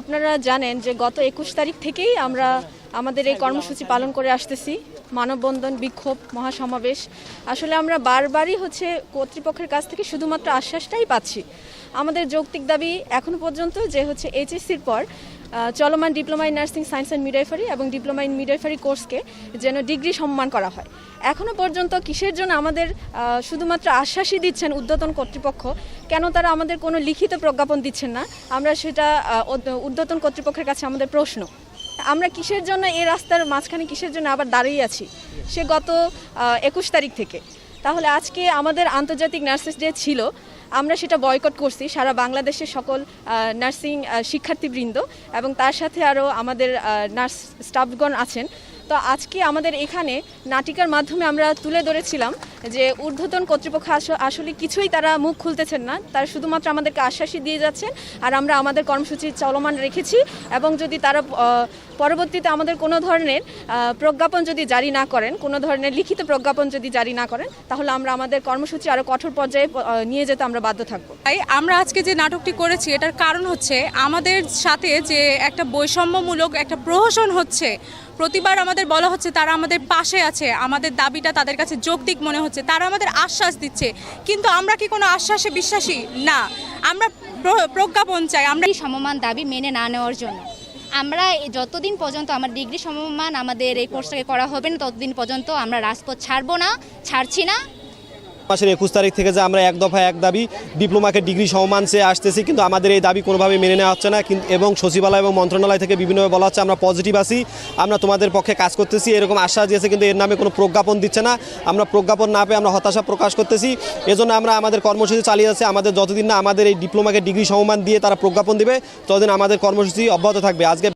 আপনারা জানেন যে গত একুশ তারিখ থেকেই আমরা আমাদের এই কর্মসূচি পালন করে আসতেছি। মানববন্ধন, বিক্ষোভ, মহাসমাবেশ। আসলে আমরা বারবারই হচ্ছে কর্তৃপক্ষের কাছ থেকে শুধুমাত্র আশ্বাসটাই পাচ্ছি। আমাদের যৌক্তিক দাবি এখনও পর্যন্ত যে হচ্ছে এইচএসসির পর চলমান diploma in nursing science and midwifery এবং ডিপ্লোমা ইন মিডওয়াইফারি কোর্সকে যেন ডিগ্রি সম্মান করা হয়। এখনও পর্যন্ত কিসের জন্য আমাদের শুধুমাত্র আশ্বাসই দিচ্ছেন উদ্যতন কর্তৃপক্ষ কেন তারা আমাদের কোনো লিখিত প্রজ্ঞাপন দিচ্ছেন না? আমরা সেটা আহ, উদ- কর্তৃপক্ষের কাছে আমাদের প্রশ্ন। আমরা কিসের জন্য এই রাস্তার মাঝখানে কিসের জন্য আবার দাঁড়িয়ে আছি? সে গত একুশ তারিখ থেকে। তাহলে আজকে আমাদের আন্তর্জাতিক নার্সেস ডে ছিল, আমরা সেটা বয়কট করছি সারা বাংলাদেশের সকল নার্সিং শিক্ষার্থীবৃন্দ এবং তার সাথে আরও আমাদের নার্স স্টাফগণ আছেন। তো আজকে আমাদের এখানে নাটিকার মাধ্যমে আমরা তুলে ধরেছিলাম যে ঊর্ধ্বতন কর্তৃপক্ষ আস- আসলে কিছুই তারা মুখ খুলতেছেন না। তারা শুধুমাত্র আমাদেরকে আশ্বাসই দিয়ে যাচ্ছেন আর আমরা আমাদের কর্মসূচি চলমান রেখেছি এবং যদি তারা পরবর্তীতে আমাদের কোনো ধরনের প্রজ্ঞাপন যদি জারি না করেন, কোনো ধরনের লিখিত প্রজ্ঞাপন যদি জারি না করেন, তাহলে আমরা আমাদের কর্মসূচি আরও কঠোর পর্যায়ে নিয়ে যেতে আমরা বাধ্য থাকব। তাই আমরা আজকে যে নাটকটি করেছি, এটার কারণ হচ্ছে আমাদের সাথে যে একটা বৈষম্যমূলক একটা প্রহসন হচ্ছে, প্রতিবার আমাদের বলা হচ্ছে তারা আমাদের পাশে আছে, আমাদের দাবিটা তাদের কাছে যৌক্তিক মনে হচ্ছে। তারা আমাদের আশ্বাস দিচ্ছে। কিন্তু আমরা কি কোনো আশ্বাসে বিশ্বাসী? না। আমরা প্র- প্রজ্ঞাপন চাই। আমরা এই সমমান দাবি মেনে না নেওয়ার জন্য। আমরা যতদিন পর্যন্ত আমার ডিগ্রি সমমান আমাদের এই কোর্সটাকে করা হবে না, ততদিন পর্যন্ত আমরা রাজপথ ছাড়বো না, ছাড়ছি না। মাসের একুশ তারিখ থেকে যে আমরা এক দফা এক দাবি ডিপ্লোমাকে ডিগ্রি সমমান চেয়ে আসতেছি, কিন্তু আমাদের এই দাবি কোনোভাবে মেনে নেওয়া হচ্ছে না। কিন্তু এবং সচিবালয় এবং মন্ত্রণালয় থেকে বিভিন্নভাবে বলা হচ্ছে, আমরা পজিটিভ আছি, আমরা তোমাদের পক্ষে কাজ করতেছি, এরকম আশ্বাস দিয়েছে, কিন্তু এর নামে কোনো প্রজ্ঞাপন দিচ্ছে না। আমরা প্রজ্ঞাপন না পেয়ে আমরা হতাশা প্রকাশ করতেছি। এজন্য আমরা আমাদের কর্মসূচি চালিয়ে যাচ্ছি, আমাদের যতদিন না আমাদের এই ডিপ্লোমাকে ডিগ্রি সমমান দিয়ে তারা প্রজ্ঞাপন দেবে, ততদিন আমাদের কর্মসূচি অব্যাহত থাকবে। আজকে